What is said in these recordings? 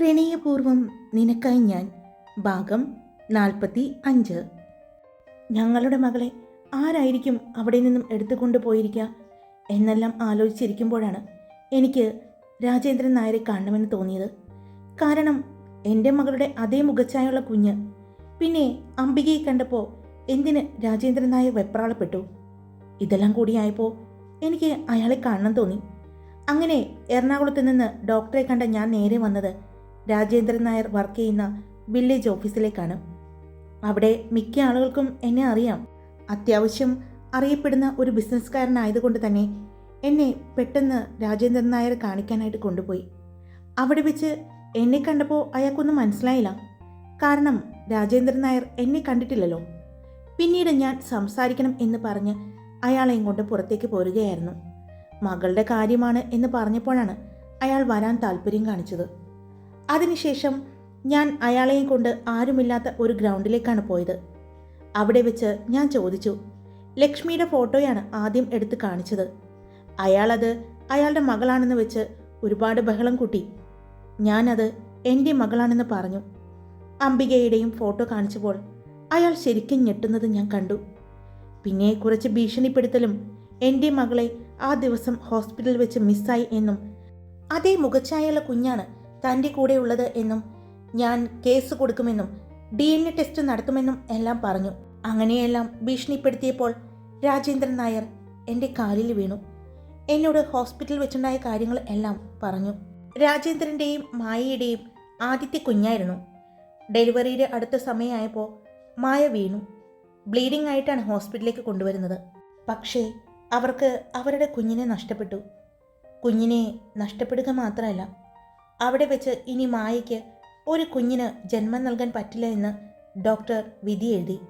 പ്രണയപൂർവം നിനക്കായി ഞാൻ ഭാഗം നാൽപ്പത്തി അഞ്ച്. ഞങ്ങളുടെ മകളെ ആരായിരിക്കും അവിടെ നിന്നും എടുത്തുകൊണ്ട് പോയിരിക്കുക? എന്നെല്ലാം ആലോചിച്ചിരിക്കുമ്പോഴാണ് എനിക്ക് രാജേന്ദ്രൻ നായരെ കാണണമെന്ന് തോന്നിയത്. കാരണം എന്റെ മകളുടെ അതേ മുഖച്ചായുള്ള കുഞ്ഞ് പിന്നെ അംബികയെ കണ്ടപ്പോൾ എന്തിന് രാജേന്ദ്രൻ നായർ വെപ്രാളപ്പെട്ടു? ഇതെല്ലാം കൂടിയായപ്പോൾ എനിക്ക് അയാളെ കാണണം തോന്നി. അങ്ങനെ എറണാകുളത്ത് നിന്ന് ഡോക്ടറെ കണ്ട ഞാൻ നേരെ വന്നത് രാജേന്ദ്രൻ നായർ വർക്ക് ചെയ്യുന്ന വില്ലേജ് ഓഫീസിലേക്കാണ്. അവിടെ മിക്ക ആളുകൾക്കും എന്നെ അറിയാം. അത്യാവശ്യം അറിയപ്പെടുന്ന ഒരു ബിസിനസ്സുകാരനായതുകൊണ്ട് തന്നെ എന്നെ പെട്ടെന്ന് രാജേന്ദ്രൻ നായർ കാണിക്കാനായിട്ട് കൊണ്ടുപോയി. അവിടെ വെച്ച് എന്നെ കണ്ടപ്പോൾ അയാൾക്കൊന്നും മനസ്സിലായില്ല. കാരണം രാജേന്ദ്രൻ നായർ എന്നെ കണ്ടിട്ടില്ലല്ലോ. പിന്നീട് ഞാൻ സംസാരിക്കണം എന്ന് പറഞ്ഞ് അയാളെയും കൊണ്ട് പുറത്തേക്ക് പോരുകയായിരുന്നു. മകളുടെ കാര്യമാണ് എന്ന് പറഞ്ഞപ്പോഴാണ് അയാൾ വരാൻ താല്പര്യം കാണിച്ചത്. അതിനുശേഷം ഞാൻ അയാളെയും കൊണ്ട് ആരുമില്ലാത്ത ഒരു ഗ്രൗണ്ടിലേക്കാണ് പോയത്. അവിടെ വെച്ച് ഞാൻ ചോദിച്ചു ലക്ഷ്മിയുടെ ഫോട്ടോയാണ് ആദ്യം എടുത്ത് കാണിച്ചത്. അയാളത് അയാളുടെ മകളാണെന്ന് വെച്ച് ഒരുപാട് ബഹളം കൂട്ടി. ഞാനത് എന്റെ മകളാണെന്ന് പറഞ്ഞു. അംബികയുടെയും ഫോട്ടോ കാണിച്ചപ്പോൾ അയാൾ ശരിക്കും ഞെട്ടുന്നത് ഞാൻ കണ്ടു. പിന്നെ കുറച്ച് ഭീഷണിപ്പെടുത്തലും എന്റെ മകളെ ആ ദിവസം ഹോസ്പിറ്റലിൽ വെച്ച് മിസ്സായി എന്നും അതേ മുഖച്ചായുള്ള കുഞ്ഞാണ് തന്റെ കൂടെയുള്ളത് എന്നും ഞാൻ കേസ് കൊടുക്കുമെന്നും ഡി എൻ എ ടെസ്റ്റ് നടത്തുമെന്നും എല്ലാം പറഞ്ഞു. അങ്ങനെയെല്ലാം ഭീഷണിപ്പെടുത്തിയപ്പോൾ രാജേന്ദ്രൻ നായർ എന്റെ കാലിൽ വീണു. എന്നോട് ഹോസ്പിറ്റൽ വെച്ചുണ്ടായ കാര്യങ്ങൾ എല്ലാം പറഞ്ഞു. രാജേന്ദ്രന്റെയും മായയുടെയും ആദ്യത്തെ കുഞ്ഞായിരുന്നു. ഡെലിവറിയുടെ അടുത്ത സമയമായപ്പോൾ മായ വീണു. ബ്ലീഡിംഗ് ആയിട്ടാണ് ഹോസ്പിറ്റലിലേക്ക് കൊണ്ടുവരുന്നത്. പക്ഷേ അവർക്ക് അവരുടെ കുഞ്ഞിനെ നഷ്ടപ്പെട്ടു. കുഞ്ഞിനെ നഷ്ടപ്പെടുക മാത്രമല്ല അവിടെ വെച്ച് ഇനി മായയ്ക്ക് ഒരു കുഞ്ഞിന് ജന്മം നൽകാൻ പറ്റില്ല എന്ന് ഡോക്ടർ വിധി എഴുതി.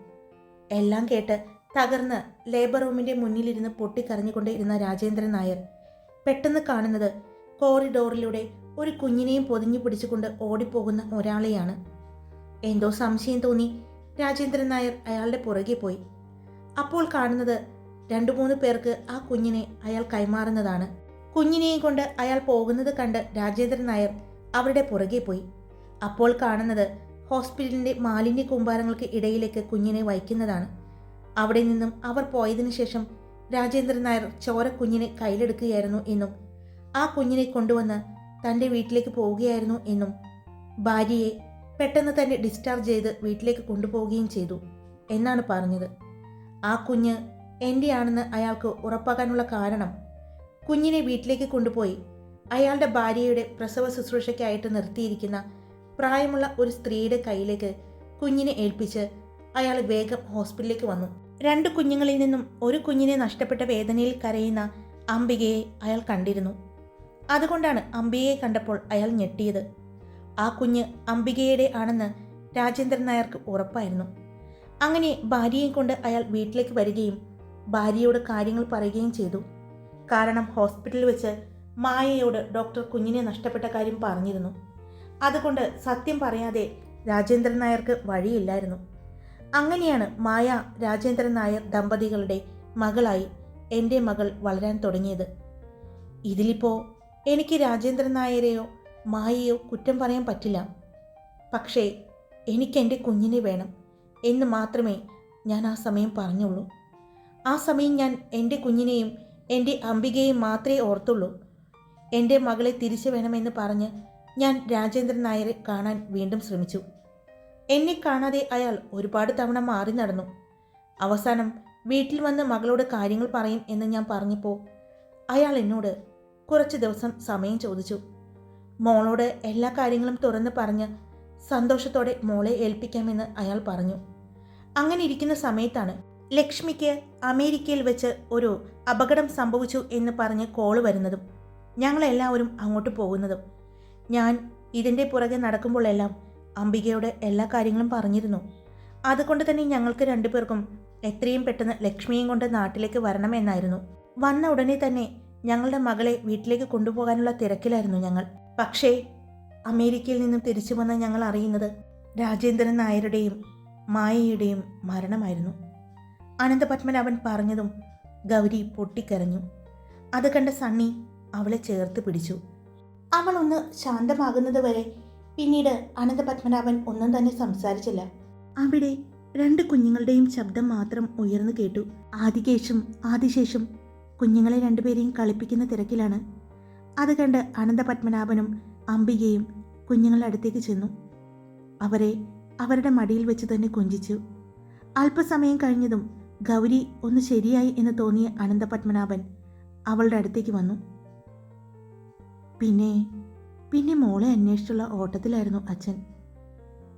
എല്ലാം കേട്ട് തകർന്ന് ലേബർ റൂമിന്റെ മുന്നിലിരുന്ന് പൊട്ടിക്കരഞ്ഞുകൊണ്ട് ഇരുന്ന രാജേന്ദ്രൻ നായർ പെട്ടെന്ന് കാണുന്നത് കോറിഡോറിലൂടെ ഒരു കുഞ്ഞിനെയും പൊതിഞ്ഞു പിടിച്ചുകൊണ്ട് ഓടിപ്പോകുന്ന ഒരാളെയാണ്. എന്തോ സംശയം തോന്നി രാജേന്ദ്രൻ നായർ അയാളുടെ പുറകെ പോയി. അപ്പോൾ കാണുന്നത് രണ്ടു മൂന്ന് പേർക്ക് ആ കുഞ്ഞിനെ അയാൾ കൈമാറുന്നതാണ്. കുഞ്ഞിനെയും കൊണ്ട് അയാൾ പോകുന്നത് കണ്ട് രാജേന്ദ്രൻ നായർ അവരുടെ പുറകെ പോയി. അപ്പോൾ കാണുന്നത് ഹോസ്പിറ്റലിന്റെ മാലിന്യ കൂമ്പാരങ്ങൾക്ക് ഇടയിലേക്ക് കുഞ്ഞിനെ വഹിക്കുന്നതാണ്. അവിടെ നിന്നും അവർ പോയതിനു ശേഷം രാജേന്ദ്രൻ നായർ ചോര കുഞ്ഞിനെ കയ്യിലെടുക്കുകയായിരുന്നു എന്നും ആ കുഞ്ഞിനെ കൊണ്ടുവന്ന് തന്റെ വീട്ടിലേക്ക് പോവുകയായിരുന്നു എന്നും ഭാര്യയെ പെട്ടെന്ന് തന്നെ ഡിസ്ചാർജ് ചെയ്ത് വീട്ടിലേക്ക് കൊണ്ടുപോവുകയും ചെയ്തു എന്നാണ് പറഞ്ഞത്. ആ കുഞ്ഞ് എന്റെയാണെന്ന് അയാൾക്ക് ഉറപ്പാക്കാനുള്ള കാരണം കുഞ്ഞിനെ വീട്ടിലേക്ക് കൊണ്ടുപോയി അയാളുടെ ഭാര്യയുടെ പ്രസവ ശുശ്രൂഷയ്ക്കായിട്ട് നിർത്തിയിരിക്കുന്ന പ്രായമുള്ള ഒരു സ്ത്രീയുടെ കയ്യിലേക്ക് കുഞ്ഞിനെ ഏൽപ്പിച്ച് അയാൾ വേഗം ഹോസ്പിറ്റലിലേക്ക് വന്നു. രണ്ട് കുഞ്ഞുങ്ങളിൽ നിന്നും ഒരു കുഞ്ഞിനെ നഷ്ടപ്പെട്ട വേദനയിൽ കരയുന്ന അംബികയെ അയാൾ കണ്ടിരുന്നു. അതുകൊണ്ടാണ് അംബികയെ കണ്ടപ്പോൾ അയാൾ ഞെട്ടിയത്. ആ കുഞ്ഞ് അംബികയുടെ ആണെന്ന് രാജേന്ദ്രൻ നായർക്ക് ഉറപ്പായിരുന്നു. അങ്ങനെ ഭാര്യയും കൊണ്ട് അയാൾ വീട്ടിലേക്ക് വരികയും ഭാര്യയോട് കാര്യങ്ങൾ പറയുകയും ചെയ്തു. കാരണം ഹോസ്പിറ്റലിൽ വെച്ച് മായയോട് ഡോക്ടർ കുഞ്ഞിനെ നഷ്ടപ്പെട്ട കാര്യം പറഞ്ഞിരുന്നു. അതുകൊണ്ട് സത്യം പറയാതെ രാജേന്ദ്രൻ നായർക്ക് വഴിയില്ലായിരുന്നു. അങ്ങനെയാണ് മായ രാജേന്ദ്രൻ നായർ ദമ്പതികളുടെ മകളായി എന്റെ മകൾ വളരാൻ തുടങ്ങിയത്. ഇതിലിപ്പോൾ എനിക്ക് രാജേന്ദ്രൻ നായരെയോ മായയോ കുറ്റം പറയാൻ പറ്റില്ല. പക്ഷേ എനിക്കെന്റെ കുഞ്ഞിനെ വേണം എന്ന് മാത്രമേ ഞാൻ ആ സമയം പറഞ്ഞുള്ളൂ. ആ സമയം ഞാൻ എന്റെ കുഞ്ഞിനെയും എന്റെ അംബികയെയും മാത്രമേ ഓർത്തുള്ളൂ. എന്റെ മകളെ തിരിച്ചു വേണമെന്ന് പറഞ്ഞ് ഞാൻ രാജേന്ദ്രൻ നായരെ കാണാൻ വീണ്ടും ശ്രമിച്ചു. എന്നെ കാണാതെ അയാൾ ഒരുപാട് തവണ മാറി നടന്നു. അവസാനം വീട്ടിൽ വന്ന് മകളോട് കാര്യങ്ങൾ പറയും എന്ന് ഞാൻ പറഞ്ഞപ്പോൾ അയാൾ എന്നോട് കുറച്ച് ദിവസം സമയം ചോദിച്ചു. മോളോട് എല്ലാ കാര്യങ്ങളും തുറന്ന് പറഞ്ഞ് സന്തോഷത്തോടെ മോളെ ഏൽപ്പിക്കാമെന്ന് അയാൾ പറഞ്ഞു. അങ്ങനെ ഇരിക്കുന്ന സമയത്താണ് ലക്ഷ്മിക്ക് അമേരിക്കയിൽ വെച്ച് ഒരു അപകടം സംഭവിച്ചു എന്ന് പറഞ്ഞ് കോൾ വരുന്നതും ഞങ്ങളെല്ലാവരും അങ്ങോട്ട് പോകുന്നതും ഞാൻ ഇതിന്റെ പുറകെ നടക്കുമ്പോഴെല്ലാം അംബികയോട് എല്ലാ കാര്യങ്ങളും പറഞ്ഞിരുന്നു. അതുകൊണ്ട് തന്നെ ഞങ്ങൾക്ക് രണ്ടുപേർക്കും എത്രയും പെട്ടെന്ന് ലക്ഷ്മിയും കൊണ്ട് നാട്ടിലേക്ക് വരണമെന്നായിരുന്നു. വന്ന ഉടനെ തന്നെ ഞങ്ങളുടെ മകളെ വീട്ടിലേക്ക് കൊണ്ടുപോകാനുള്ള തിരക്കിലായിരുന്നു ഞങ്ങൾ. പക്ഷേ അമേരിക്കയിൽ നിന്നും തിരിച്ചു വന്ന ഞങ്ങൾ അറിയുന്നത് രാജേന്ദ്രൻ നായരുടെയും മായയുടെയും മരണമായിരുന്നു. അനന്തപത്മനാഭൻ പറഞ്ഞതും ഗൗരി പൊട്ടിക്കരഞ്ഞു. അത് കണ്ട സണ്ണി അവളെ ചേർത്ത് പിടിച്ചു. അവൾ ഒന്ന് ശാന്തമാകുന്നത് വരെ പിന്നീട് അനന്തപത്മനാഭൻ ഒന്നും തന്നെ സംസാരിച്ചില്ല. അവിടെ രണ്ട് കുഞ്ഞുങ്ങളുടെയും ശബ്ദം മാത്രം ഉയർന്നു കേട്ടു. ആദികേശും ആദിശേഷും കുഞ്ഞുങ്ങളെ രണ്ടുപേരെയും കളിപ്പിക്കുന്ന തിരക്കിലാണ്. അത് കണ്ട് അനന്തപത്മനാഭനും അംബികയും കുഞ്ഞുങ്ങളുടെ അടുത്തേക്ക് ചെന്നു. അവരെ അവരുടെ മടിയിൽ വെച്ച് തന്നെ കൊഞ്ചിച്ചു. അല്പസമയം കഴിഞ്ഞതും ഗൗരി ഒന്ന് ശരിയായി എന്ന് തോന്നിയ അനന്തപത്മനാഭൻ അവളുടെ അടുത്തേക്ക് വന്നു. പിന്നെ പിന്നെ മോളെ അന്വേഷിച്ചുള്ള ഓട്ടത്തിലായിരുന്നു അച്ഛൻ.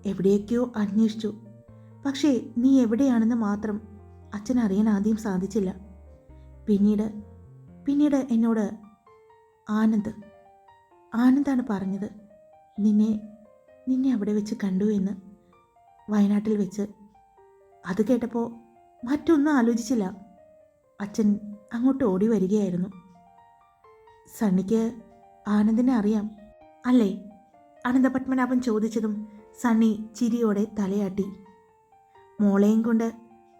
എവിടെയൊക്കെയോ അന്വേഷിച്ചു. പക്ഷേ നീ എവിടെയാണെന്ന് മാത്രം അച്ഛൻ അറിയാൻ ആദ്യം സാധിച്ചില്ല. പിന്നീട് പിന്നീട് എന്നോട് ആനന്ദ് ആനന്ദാണ് പറഞ്ഞത്. നിന്നെ നിന്നെ അവിടെ വെച്ച് കണ്ടു എന്ന് വയനാട്ടിൽ വെച്ച്. അത് കേട്ടപ്പോൾ മറ്റൊന്നും ആലോചിച്ചില്ല. അച്ഛൻ അങ്ങോട്ട് ഓടി വരികയായിരുന്നു. സണ്ണിക്ക് ആനന്ദിനെ അറിയാം. അല്ലേ? അനന്തപത്മനാഭൻ ചോദിച്ചതും സണ്ണി ചിരിയോടെ തലയാട്ടി. മോളെയും കൊണ്ട്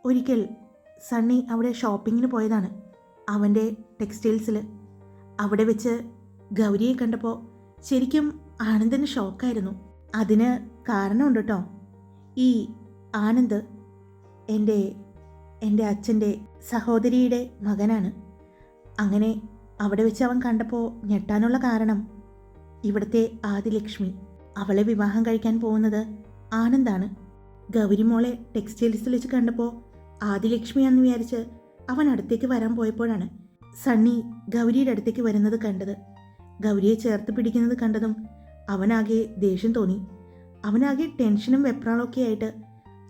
ഒരിക്കൽ സണ്ണി അവിടെ ഷോപ്പിങ്ങിന് പോയതാണ്. അവന്റെ ടെക്സ്റ്റൈൽസിൽ അവിടെ വെച്ച് ഗൗരിയെ കണ്ടപ്പോൾ ശരിക്കും ആനന്ദിന് ഷോക്കായിരുന്നു. അതിന് കാരണമുണ്ട് കേട്ടോ ഈ ആനന്ദ് എന്റെ എന്റെ അച്ഛന്റെ സഹോദരിയുടെ മകനാണ്. അങ്ങനെ അവിടെ വെച്ച് അവൻ കണ്ടപ്പോൾ ഞെട്ടാനുള്ള കാരണം ഇവിടുത്തെ ആദിലക്ഷ്മി. അവളെ വിവാഹം കഴിക്കാൻ പോകുന്നത് ആനന്ദാണ്. ഗൗരിമോളെ ടെക്സ്റ്റൈൽസിൽ വെച്ച് കണ്ടപ്പോൾ ആദിലക്ഷ്മിയാന്ന് വിചാരിച്ച് അവൻ അടുത്തേക്ക് വരാൻ പോയപ്പോഴാണ് സണ്ണി ഗൗരിയുടെ അടുത്തേക്ക് വരുന്നത് കണ്ടത്. ഗൗരിയെ ചേർത്ത് പിടിക്കുന്നത് കണ്ടതും അവനാകെ ദേഷ്യം തോന്നി. അവനാകെ ടെൻഷനും വെപ്രാളൊക്കെ ആയിട്ട്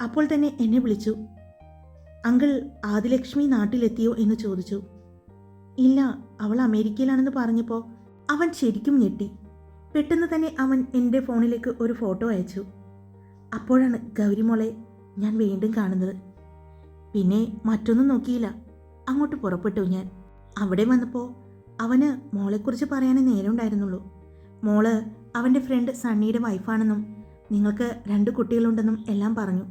അപ്പോൾ തന്നെ എന്നെ വിളിച്ചു. അങ്കിൾ ആദിലക്ഷ്മി നാട്ടിലെത്തിയോ എന്ന് ചോദിച്ചു. ഇല്ല അവൾ അമേരിക്കയിലാണെന്ന് പറഞ്ഞപ്പോൾ അവൻ ശരിക്കും ഞെട്ടി. പെട്ടെന്ന് തന്നെ അവൻ എന്റെ ഫോണിലേക്ക് ഒരു ഫോട്ടോ അയച്ചു. അപ്പോഴാണ് ഗൗരിമോളെ ഞാൻ വീണ്ടും കാണുന്നത്. പിന്നെ മറ്റൊന്നും നോക്കിയില്ല. അങ്ങോട്ട് പുറപ്പെട്ടു ഞാൻ. അവിടെ വന്നപ്പോൾ അവന് മോളെക്കുറിച്ച് പറയാനേ നേരമുണ്ടായിരുന്നുള്ളൂ മോൾ അവന്റെ ഫ്രണ്ട് സണ്ണിയുടെ വൈഫാണെന്നും നിങ്ങൾക്ക് രണ്ട് കുട്ടികളുണ്ടെന്നും എല്ലാം പറഞ്ഞു.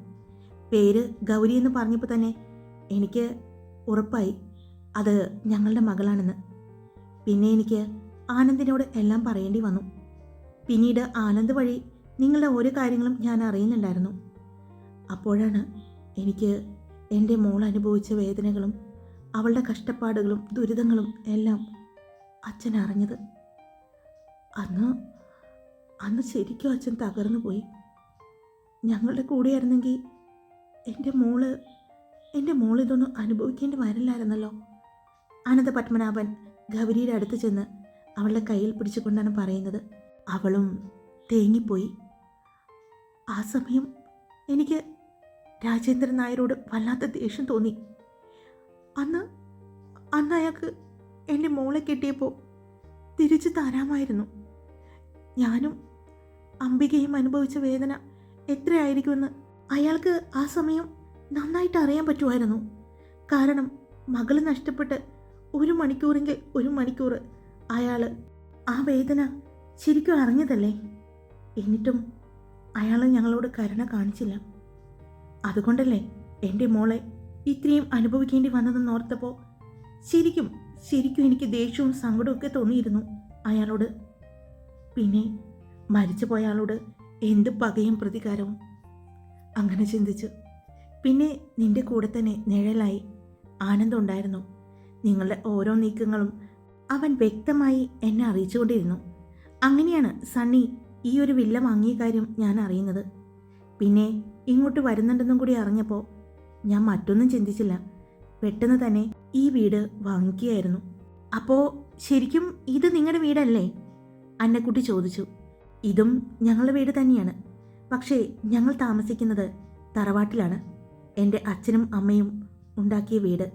പേര് ഗൗരി എന്ന് പറഞ്ഞപ്പോൾ തന്നെ എനിക്ക് ഉറപ്പായി. അത് ഞങ്ങളുടെ മകളാണെന്ന്. പിന്നെ എനിക്ക് ആനന്ദിനോട് എല്ലാം പറയേണ്ടി വന്നു. പിന്നീട് ആനന്ദ് വഴി നിങ്ങളുടെ ഓരോ കാര്യങ്ങളും ഞാൻ അറിയുന്നുണ്ടായിരുന്നു. അപ്പോഴാണ് എനിക്ക് എന്റെ മോൾ അനുഭവിച്ച വേദനകളും അവളുടെ കഷ്ടപ്പാടുകളും ദുരിതങ്ങളും എല്ലാം അച്ഛൻ അറിഞ്ഞത്. അന്ന് അന്ന് ശരിക്കും അച്ഛൻ തകർന്നു പോയി. ഞങ്ങളുടെ കൂടെയായിരുന്നെങ്കിൽ എന്റെ മോൾ എന്റെ മോൾ ഇതൊന്നും അനുഭവിക്കേണ്ടി വരില്ലായിരുന്നല്ലോ. അനന്ത പത്മനാഭൻ ഗൗരിയുടെ അടുത്ത് ചെന്ന് അവളുടെ കയ്യിൽ പിടിച്ചുകൊണ്ടാണ് പറയുന്നത്. അവളും തേങ്ങിപ്പോയി. ആ സമയം എനിക്ക് രാജേന്ദ്രൻ നായരോട് വല്ലാത്ത ദേഷ്യം തോന്നി. അന്ന് അന്ന് അയാൾക്ക് എന്റെ മോളെ കിട്ടിയപ്പോൾ തിരിച്ചു തരാമായിരുന്നു. ഞാനും അംബികയും അനുഭവിച്ച വേദന എത്രയായിരിക്കുമെന്ന് അയാൾക്ക് ആ സമയം നന്നായിട്ട് അറിയാൻ പറ്റുമായിരുന്നു. കാരണം മകൾ നഷ്ടപ്പെട്ട് ഒരു മണിക്കൂറെങ്കിൽ ഒരു മണിക്കൂർ അയാൾ ആ വേദന ശരിക്കും അറിഞ്ഞതല്ലേ? എന്നിട്ടും അയാൾ ഞങ്ങളോട് കരുണ കാണിച്ചില്ല. അതുകൊണ്ടല്ലേ എന്റെ മോളെ ഇത്രയും അനുഭവിക്കേണ്ടി വന്നതെന്ന് ഓർത്തപ്പോൾ ശരിക്കും ശരിക്കും എനിക്ക് ദേഷ്യവും സങ്കടവും ഒക്കെ തോന്നിയിരുന്നു അയാളോട്. പിന്നെ മരിച്ചുപോയ ആളോട് എന്ത് പകയും പ്രതികാരവും. അങ്ങനെ ചിന്തിച്ചു. പിന്നെ നിന്റെ കൂടെ തന്നെ നിഴലായി ആനന്ദം ഉണ്ടായിരുന്നു. നിങ്ങളുടെ ഓരോ നീക്കങ്ങളും അവൻ വ്യക്തമായി എന്നെ അറിയിച്ചുകൊണ്ടിരുന്നു. അങ്ങനെയാണ് സണ്ണി ഈ ഒരു വില്ല വാങ്ങിയ കാര്യം ഞാൻ അറിയുന്നത്. പിന്നെ ഇങ്ങോട്ട് വരുന്നുണ്ടെന്നും കൂടി അറിഞ്ഞപ്പോൾ ഞാൻ മറ്റൊന്നും ചിന്തിച്ചില്ല. പെട്ടെന്ന് തന്നെ ഈ വീട് വാങ്ങിക്കുകയായിരുന്നു. അപ്പോൾ ശരിക്കും ഇത് നിങ്ങളുടെ വീടല്ലേ? അന്നക്കുട്ടി ചോദിച്ചു. ഇതും ഞങ്ങളുടെ വീട് തന്നെയാണ്. പക്ഷേ ഞങ്ങൾ താമസിക്കുന്നത് തറവാട്ടിലാണ്. എന്റെ അച്ഛനും അമ്മയും ഉണ്ടാക്കിയ വീട്.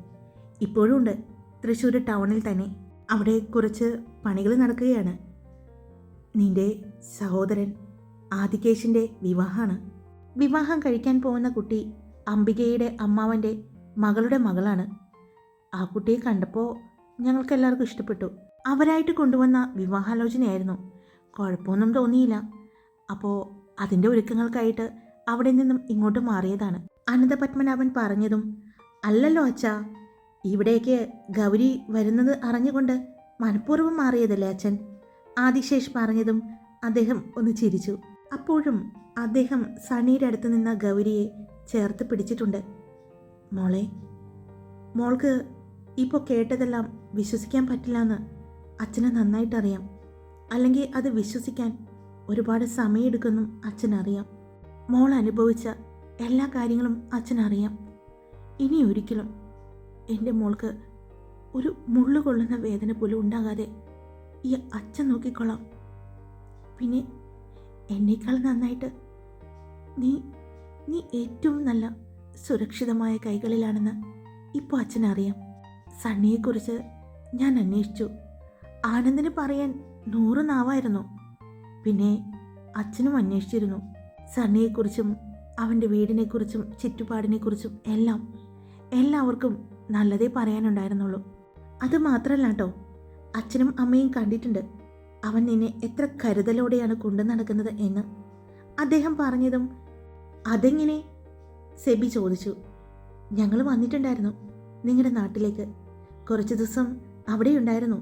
ഇപ്പോഴും ഉണ്ട്. തൃശ്ശൂർ ടൗണിൽ തന്നെ അവിടെ കുറച്ച് പണികൾ നടക്കുകയാണ്. നിന്റെ സഹോദരൻ ആദികേശിന്റെ വിവാഹമാണ്. വിവാഹം കഴിക്കാൻ പോകുന്ന കുട്ടി അംബികയുടെ അമ്മാവന്റെ മകളുടെ മകളാണ്. ആ കുട്ടിയെ കണ്ടപ്പോൾ ഞങ്ങൾക്ക് എല്ലാവർക്കും ഇഷ്ടപ്പെട്ടു. അവരായിട്ട് കൊണ്ടുവന്ന വിവാഹാലോചനയായിരുന്നു. കുഴപ്പമൊന്നും തോന്നിയില്ല. അപ്പോൾ അതിന്റെ ഒരുക്കങ്ങൾക്കായിട്ട് അവിടെ നിന്നും ഇങ്ങോട്ട് മാറിയതാണ്. അനന്തപത്മനാഭൻ പറഞ്ഞതും അല്ലല്ലോ അച്ഛാ ഇവിടേക്ക് ഗൗരി വരുന്നത് അറിഞ്ഞുകൊണ്ട് മനഃപൂർവം മാറിയതല്ലേ അച്ഛൻ? ആദിശേഷ് പറഞ്ഞതും അദ്ദേഹം ഒന്ന് ചിരിച്ചു. അപ്പോഴും അദ്ദേഹം സണ്ണിയുടെ അടുത്ത് നിന്ന ഗൗരിയെ ചേർത്ത് പിടിച്ചിട്ടുണ്ട്. മോളെ മോൾക്ക് ഇപ്പോൾ കേട്ടതെല്ലാം വിശ്വസിക്കാൻ പറ്റില്ല എന്ന് അച്ഛന് നന്നായിട്ടറിയാം. അല്ലെങ്കിൽ അത് വിശ്വസിക്കാൻ ഒരുപാട് സമയമെടുക്കുന്നു അച്ഛനറിയാം. മോൾ അനുഭവിച്ച എല്ലാ കാര്യങ്ങളും അച്ഛനറിയാം. ഇനി ഒരിക്കലും എന്റെ മോൾക്ക് ഒരു മുള്ളു കൊള്ളുന്ന വേദന പോലും ഉണ്ടാകാതെ ഈ അച്ഛൻ നോക്കിക്കൊള്ളാം പിന്നെ എന്നേക്കാൾ നന്നായിട്ട് നീ നീ ഏറ്റവും നല്ല സുരക്ഷിതമായ കൈകളിലാണെന്ന് ഇപ്പോൾ അച്ഛനറിയാം. സണ്ണിയെക്കുറിച്ച് ഞാൻ അന്വേഷിച്ചു. ആനന്ദിന് പറയാൻ നൂറ് നാവായിരുന്നു. പിന്നെ അച്ഛനും അന്വേഷിച്ചിരുന്നു. സണ്ണിയെക്കുറിച്ചും അവന്റെ വീടിനെക്കുറിച്ചും ചുറ്റുപാടിനെക്കുറിച്ചും എല്ലാം എല്ലാവർക്കും നല്ലതേ പറയാനുണ്ടായിരുന്നുള്ളൂ. അത് മാത്രമല്ല കേട്ടോ അച്ഛനും അമ്മയും കണ്ടിട്ടുണ്ട്. അവൻ നിന്നെ എത്ര കരുതലോടെയാണ് കൊണ്ടു നടക്കുന്നത് എന്ന്. അദ്ദേഹം പറഞ്ഞതും അതെങ്ങനെ? സെബി ചോദിച്ചു. ഞങ്ങൾ വന്നിട്ടുണ്ടായിരുന്നു നിങ്ങളുടെ നാട്ടിലേക്ക്. കുറച്ച് ദിവസം അവിടെ ഉണ്ടായിരുന്നു.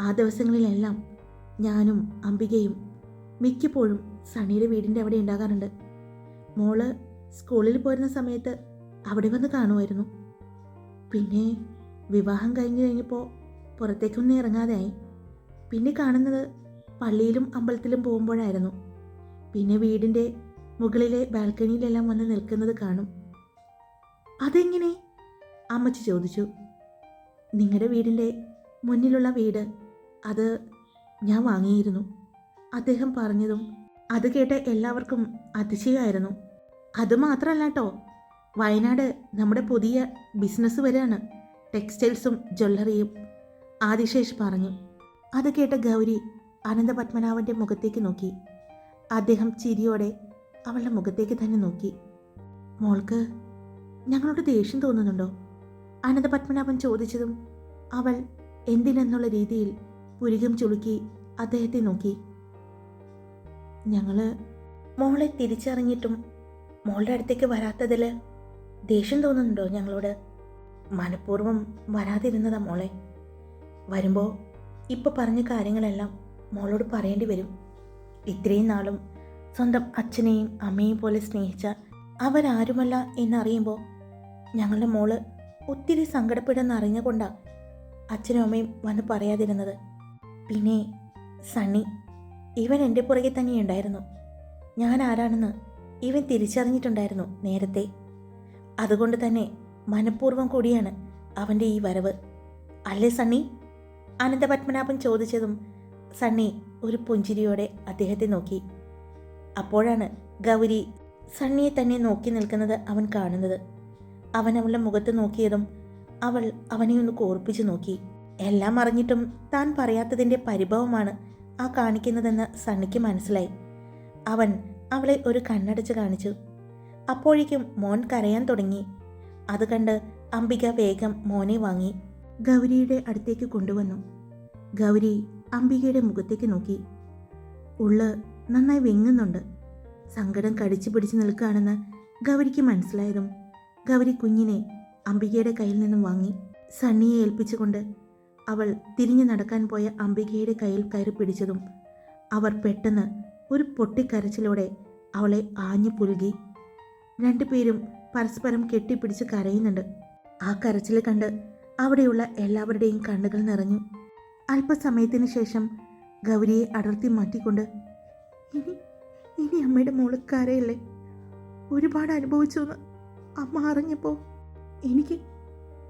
ആ ദിവസങ്ങളിലെല്ലാം ഞാനും അംബികയും മിക്കപ്പോഴും സണിയുടെ വീടിന്റെ അവിടെ ഉണ്ടാകാറുണ്ട്. മോൾ സ്കൂളിൽ പോരുന്ന സമയത്ത് അവിടെ വന്ന് കാണുമായിരുന്നു. പിന്നെ വിവാഹം കഴിഞ്ഞു കഴിഞ്ഞപ്പോൾ പുറത്തേക്കൊന്നും ഇറങ്ങാതെയായി. പിന്നെ കാണുന്നത് പള്ളിയിലും അമ്പലത്തിലും പോകുമ്പോഴായിരുന്നു. പിന്നെ വീടിന്റെ മുകളിലെ ബാൽക്കണിയിലെല്ലാം വന്ന് നിൽക്കുന്നത് കാണും. അതെങ്ങനെ? അമ്മച്ചി ചോദിച്ചു. നിങ്ങളുടെ വീടിന്റെ മുന്നിലുള്ള വീട്. അത് ഞാൻ വാങ്ങിയിരുന്നു. അദ്ദേഹം പറഞ്ഞതും അത് കേട്ട എല്ലാവർക്കും അതിശയമായിരുന്നു. അത് മാത്രമല്ല കേട്ടോ വയനാട് നമ്മുടെ പുതിയ ബിസിനസ് വരെയാണ്. ടെക്സ്റ്റൈൽസും ജ്വല്ലറിയും ആദിശേഷ് പറഞ്ഞു. അത് കേട്ട ഗൗരി അനന്തപത്മനാഭന്റെ മുഖത്തേക്ക് നോക്കി. അദ്ദേഹം ചിരിയോടെ അവളുടെ മുഖത്തേക്ക് തന്നെ നോക്കി. മോൾക്ക് ഞങ്ങളോട് ദേഷ്യം തോന്നുന്നുണ്ടോ? അനന്തപത്മനാഭൻ ചോദിച്ചതും അവൾ എന്തിനെന്നുള്ള രീതിയിൽ പുരികം ചുളുക്കി അദ്ദേഹത്തെ നോക്കി. ഞങ്ങൾ മോളെ തിരിച്ചറിഞ്ഞിട്ടും മോളുടെ അടുത്തേക്ക് വരാത്തതിൽ ദേഷ്യം തോന്നുന്നുണ്ടോ ഞങ്ങളോട്? മനഃപൂർവം വരാതിരുന്നതാ മോളെ. വരുമ്പോൾ ഇപ്പോൾ പറഞ്ഞ കാര്യങ്ങളെല്ലാം മോളോട് പറയേണ്ടി വരും. ഇത്രയും നാളും സ്വന്തം അച്ഛനെയും അമ്മയെയും പോലെ സ്നേഹിച്ച അവരാരുമല്ല എന്നറിയുമ്പോൾ ഞങ്ങളുടെ മോൾ ഒത്തിരി സങ്കടപ്പെടുന്ന അറിഞ്ഞുകൊണ്ടാണ് അച്ഛനും അമ്മയും വന്ന് പറയാതിരുന്നത്. പിന്നെ സണ്ണി ഇവൻ എന്റെ പുറകെ തന്നെ ഉണ്ടായിരുന്നു ഞാൻ ആരാണെന്ന് ഇവൻ തിരിച്ചറിഞ്ഞിട്ടുണ്ടായിരുന്നു നേരത്തെ. അതുകൊണ്ട് തന്നെ മനഃപൂർവം കൂടിയാണ് അവന്റെ ഈ വരവ്. അല്ലേ സണ്ണി? അനന്തപത്മനാഭൻ ചോദിച്ചതും സണ്ണി ഒരു പുഞ്ചിരിയോടെ അദ്ദേഹത്തെ നോക്കി. അപ്പോഴാണ് ഗൗരി സണ്ണിയെ തന്നെ നോക്കി നിൽക്കുന്നത് അവൻ കാണുന്നത്. അവൻ അവളുടെ മുഖത്ത് നോക്കിയതും അവൾ അവനെ ഒന്ന് കോർപ്പിച്ചു നോക്കി. എല്ലാം അറിഞ്ഞിട്ടും താൻ പറയാത്തതിന്റെ പരിഭവമാണ് ആ കാണിക്കുന്നതെന്ന് സണ്ണിക്ക് മനസ്സിലായി. അവൻ അവളെ ഒരു കണ്ണടച്ച് കാണിച്ചു. അപ്പോഴേക്കും മോൻ കരയാൻ തുടങ്ങി. അത് കണ്ട് അംബിക വേഗം മോനെ വാങ്ങി. ഗൗരിയുടെ അടുത്തേക്ക് കൊണ്ടുവന്നു. ഗൗരി അംബികയുടെ മുഖത്തേക്ക് നോക്കി. ഉള്ള് നന്നായി വെങ്ങുന്നുണ്ട്. സങ്കടം കടിച്ചു പിടിച്ചു നിൽക്കുകയാണെന്ന് ഗൗരിക്ക് മനസ്സിലായതും ഗൗരി കുഞ്ഞിനെ അംബികയുടെ കയ്യിൽ നിന്നും വാങ്ങി. സണ്ണിയെ ഏൽപ്പിച്ചുകൊണ്ട് അവൾ തിരിഞ്ഞു നടക്കാൻ പോയ അംബികയുടെ കയ്യിൽ കയറി പിടിച്ചതും അവർ പെട്ടെന്ന് ഒരു പൊട്ടിക്കരച്ചിലൂടെ അവളെ ആഞ്ഞു പുൽകി രണ്ടുപേരും പരസ്പരം കെട്ടിപ്പിടിച്ച് കരയുന്നുണ്ട്. ആ കരച്ചിൽ കണ്ട് അവിടെയുള്ള എല്ലാവരുടെയും കണ്ണുകൾ നിറഞ്ഞു. അല്പസമയത്തിന് ശേഷം ഗൗരിയെ അടർത്തി മാറ്റിക്കൊണ്ട് ഇനി ഇനി അമ്മയുടെ മോൾ കരയല്ലേ? ഒരുപാട് അനുഭവിച്ചു എന്ന് അമ്മ അറിഞ്ഞപ്പോൾ എനിക്ക്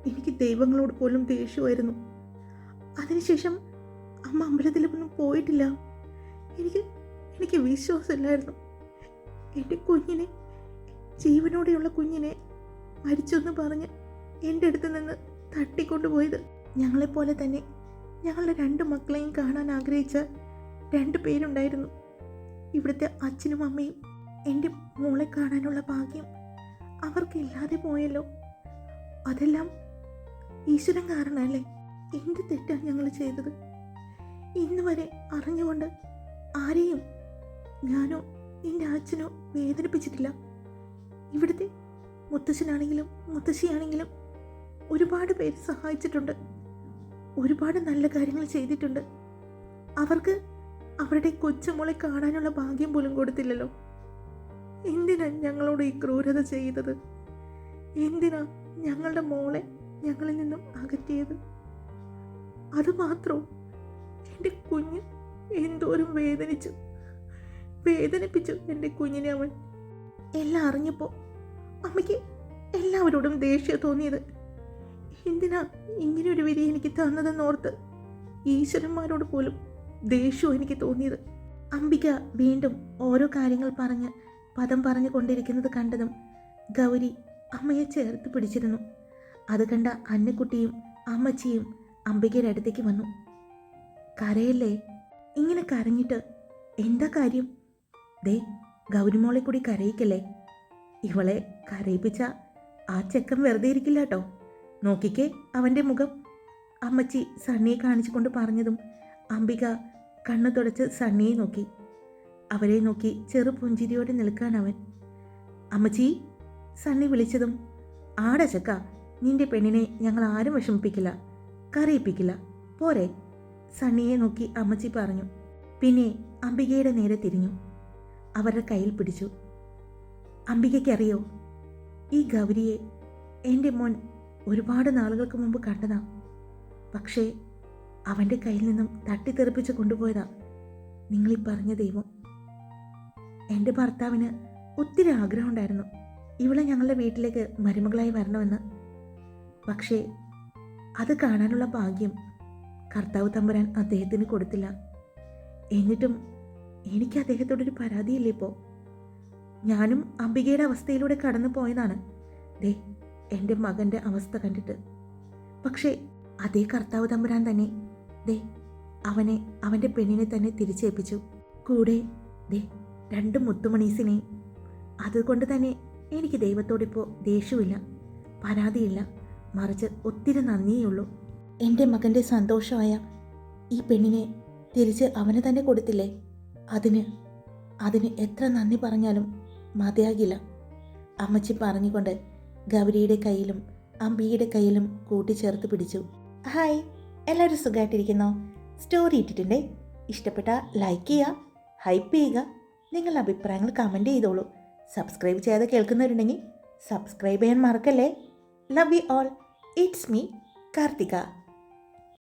എനിക്ക് ദൈവങ്ങളോട് പോലും ദേഷ്യമായിരുന്നു. അതിനുശേഷം അമ്മ അമ്പലത്തിൽ അമ്പലത്തിലൊന്നും പോയിട്ടില്ല. എനിക്ക് എനിക്ക് വിശ്വാസമില്ലായിരുന്നു. എന്റെ കുഞ്ഞിനെ ജീവനോടെയുള്ള കുഞ്ഞിനെ മരിച്ചെന്ന് പറഞ്ഞ് എന്റെ അടുത്ത് നിന്ന് തട്ടിക്കൊണ്ടുപോയത് ഞങ്ങളെപ്പോലെ തന്നെ ഞങ്ങളുടെ രണ്ട് മക്കളെയും കാണാൻ ആഗ്രഹിച്ച രണ്ട് പേരുണ്ടായിരുന്നു. ഇവിടുത്തെ അച്ഛനും അമ്മയും എന്റെ മോളെ കാണാനുള്ള ഭാഗ്യം അവർക്കില്ലാതെ പോയല്ലോ. അതെല്ലാം ഈശ്വരൻ കാരണമല്ലേ? എന്ത് തെറ്റാണ് ഞങ്ങൾ ചെയ്തത്? ഇന്ന് വരെ അറിഞ്ഞുകൊണ്ട് ആരെയും ഞാനോ എന്റെ അച്ഛനോ വേദനിപ്പിച്ചിട്ടില്ല. ഇവിടുത്തെ മുത്തശ്ശനാണെങ്കിലും മുത്തശ്ശിയാണെങ്കിലും ഒരുപാട് പേര് സഹായിച്ചിട്ടുണ്ട്. ഒരുപാട് നല്ല കാര്യങ്ങൾ ചെയ്തിട്ടുണ്ട്. അവർക്ക് അവരുടെ കൊച്ചുമോളെ കാണാനുള്ള ഭാഗ്യം പോലും കൊടുത്തില്ലല്ലോ. എന്തിനാ ഞങ്ങളോട് ഈ ക്രൂരത ചെയ്തത്? എന്തിനാ ഞങ്ങളുടെ മോളെ ഞങ്ങളിൽ നിന്നും അകറ്റിയത്? അത് മാത്രവും എന്റെ കുഞ്ഞ് എന്തോരം വേദനിച്ചു. വേദനിപ്പിച്ചു എന്റെ കുഞ്ഞിനെ അവൻ. എല്ലാം അറിഞ്ഞപ്പോൾ അമ്മയ്ക്ക് എല്ലാവരോടും ദേഷ്യം തോന്നിയത്. എന്തിനാ ഇങ്ങനെ ഒരു വിധി എനിക്ക് തന്നതെന്നോർത്ത് ഈശ്വരന്മാരോട് പോലും ദേഷ്യവും എനിക്ക് തോന്നിയത്. അംബിക വീണ്ടും ഓരോ കാര്യങ്ങൾ പറഞ്ഞ് പദം പറഞ്ഞു കൊണ്ടിരിക്കുന്നത് കണ്ടതും ഗൗരി അമ്മയെ ചേർത്ത് പിടിച്ചിരുന്നു. അത് കണ്ട അന്നക്കുട്ടിയും അമ്മച്ചിയും അംബികയുടെ അടുത്തേക്ക് വന്നു. കരയല്ലേ? ഇങ്ങനെ കരഞ്ഞിട്ട് എന്താ കാര്യം? ദേ ഗൗരിമോളെ കൂടി കരയിക്കല്ലേ? ഇവളെ കരയിപ്പിച്ച ആ ചെക്കൻ വെറുതെ ഇരിക്കില്ല കേട്ടോ നോക്കിക്കേ അവന്റെ മുഖം. അമ്മച്ചി സണ്ണിയെ കാണിച്ചുകൊണ്ട് പറഞ്ഞതും അംബിക കണ്ണു തുടച്ച് സണ്ണിയെ നോക്കി. അവരെ നോക്കി ചെറു പുഞ്ചിരിയോടെ നിൽക്കാൻ അവൻ. അമ്മച്ചി സണ്ണി വിളിച്ചതും ആടാ ചക്ക നിന്റെ പെണ്ണിനെ ഞങ്ങൾ ആരും വിഷമിപ്പിക്കില്ല കരയിപ്പിക്കില്ല പോരെ? സണ്ണിയെ നോക്കി അമ്മച്ചി പറഞ്ഞു. പിന്നെ അംബികയുടെ നേരെ തിരിഞ്ഞു. അവരുടെ കയ്യിൽ പിടിച്ചു. അംബികയ്ക്കറിയോ? ഈ ഗൗരിയെ എന്റെ മോൻ ഒരുപാട് നാളുകൾക്ക് മുമ്പ് കണ്ടതാ. പക്ഷേ അവന്റെ കയ്യിൽ നിന്നും തട്ടിത്തെറിപ്പിച്ച് കൊണ്ടുപോയതാ. നിങ്ങളീ പറഞ്ഞ ദൈവം. എന്റെ ഭർത്താവിന് ഒത്തിരി ആഗ്രഹമുണ്ടായിരുന്നു ഇവളെ ഞങ്ങളുടെ വീട്ടിലേക്ക് മരുമകളായി വരണമെന്ന്. പക്ഷേ അത് കാണാനുള്ള ഭാഗ്യം കർത്താവ് തമ്പുരാൻ അദ്ദേഹത്തിന് കൊടുത്തില്ല. എന്നിട്ടും എനിക്ക് അദ്ദേഹത്തോടൊരു പരാതിയില്ല ഇപ്പോൾ ഞാനും അംബികയുടെ അവസ്ഥയിലൂടെ കടന്നു പോയതാണ്. ദേ എന്റെ മകന്റെ അവസ്ഥ കണ്ടിട്ട്. പക്ഷേ അതേ കർത്താവ് തമ്പുരാൻ തന്നെ. ദേ അവനെ അവന്റെ പെണ്ണിനെ തന്നെ തിരിച്ചേൽപ്പിച്ചു. കൂടെ ദേ രണ്ട് മുത്തുമണീസിനെയും അതുകൊണ്ട് തന്നെ എനിക്ക് ദൈവത്തോടിപ്പോൾ ദേഷ്യമില്ല പരാതിയില്ല. മറിച്ച് ഒത്തിരി നന്ദിയേ ഉള്ളൂ എന്റെ മകന്റെ സന്തോഷമായ ഈ പെണ്ണിനെ തിരിച്ച് അവന് തന്നെ കൊടുത്തില്ലേ? അതിന് അതിന് എത്ര നന്ദി പറഞ്ഞാലും മതിയാകില്ല. അമ്മച്ചി പറഞ്ഞുകൊണ്ട് ഗൗരിയുടെ കയ്യിലും അമ്പിയുടെ കയ്യിലും കൂട്ടിച്ചേർത്ത് പിടിച്ചു. ഹായ് എല്ലാവരും സുഖമായിട്ടിരിക്കുന്നോ സ്റ്റോറി ഇട്ടിട്ടുണ്ടേ? ഇഷ്ടപ്പെട്ട ലൈക്ക് ചെയ്യുക ഹൈപ്പ് ചെയ്യുക നിങ്ങളുടെ അഭിപ്രായങ്ങൾ കമന്റ് ചെയ്തോളൂ. സബ്സ്ക്രൈബ് ചെയ്യാതെ കേൾക്കുന്നവരുണ്ടെങ്കിൽ സബ്സ്ക്രൈബ് ചെയ്യാൻ മറക്കല്ലേ? Love you all. It's me Karthika.